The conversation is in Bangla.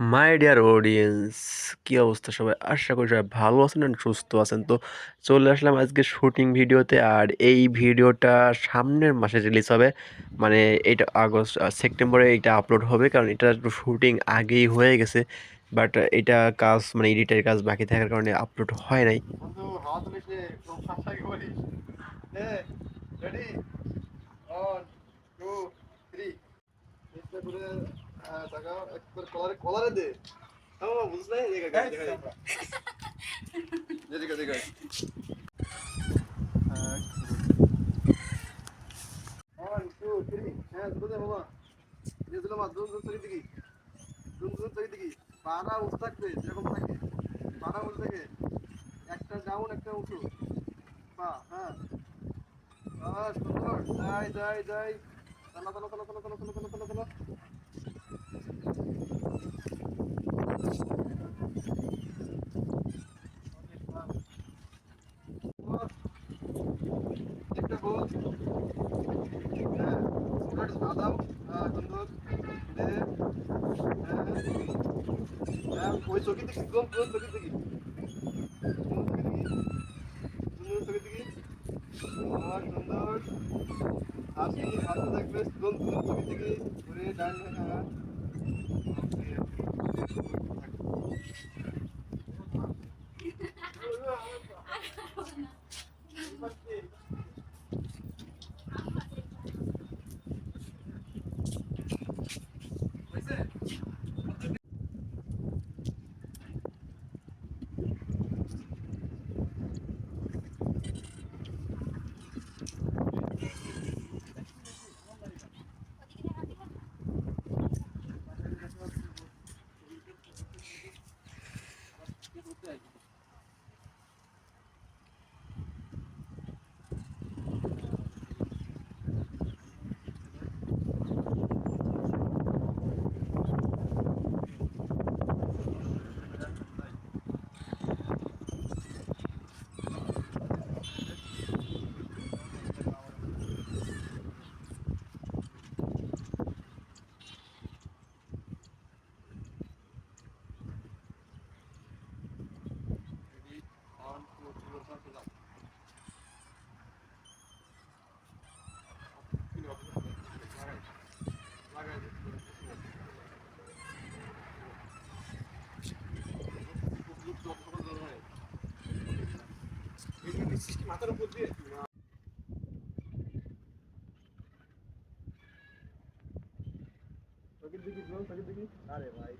মাই ডিয়ার অডিয়েন্স কি অবস্থা সবাই? আশা করি সবাই ভালো আছেন and সুস্থ আছেন। তো চলে আসলাম আজকে শুটিং ভিডিওতে আর এই ভিডিওটা সামনের মাসে রিলিজ হবে। মানে এটা আগস্ট সেপ্টেম্বরে এটা আপলোড হবে কারণ এটা একটু শুটিং আগেই হয়ে গেছে। বাট এটা কাজ মানে এডিটের কাজ বাকি থাকার কারণে আপলোড হয় নাই। বারা উঁচু থাকবে যেরকম থাকে বারা উঁচু থাকে একটা ডাউন একটা উঁচু পা হ্যাঁ সুন্দর যাই যাই যাই তালা তালা তালা তালা তালা তালা তালা ওই চকি দেখি কোন কোন চকি দেখি সুন্দর চকি দেখি সুন্দর সুন্দর হাসি হাসি থাকবে কোন কোন চকি দেখি ঘুরে ডান হ্যাঁ মাথার উপর দিয়ে। দেখি দেখি আরে ভাই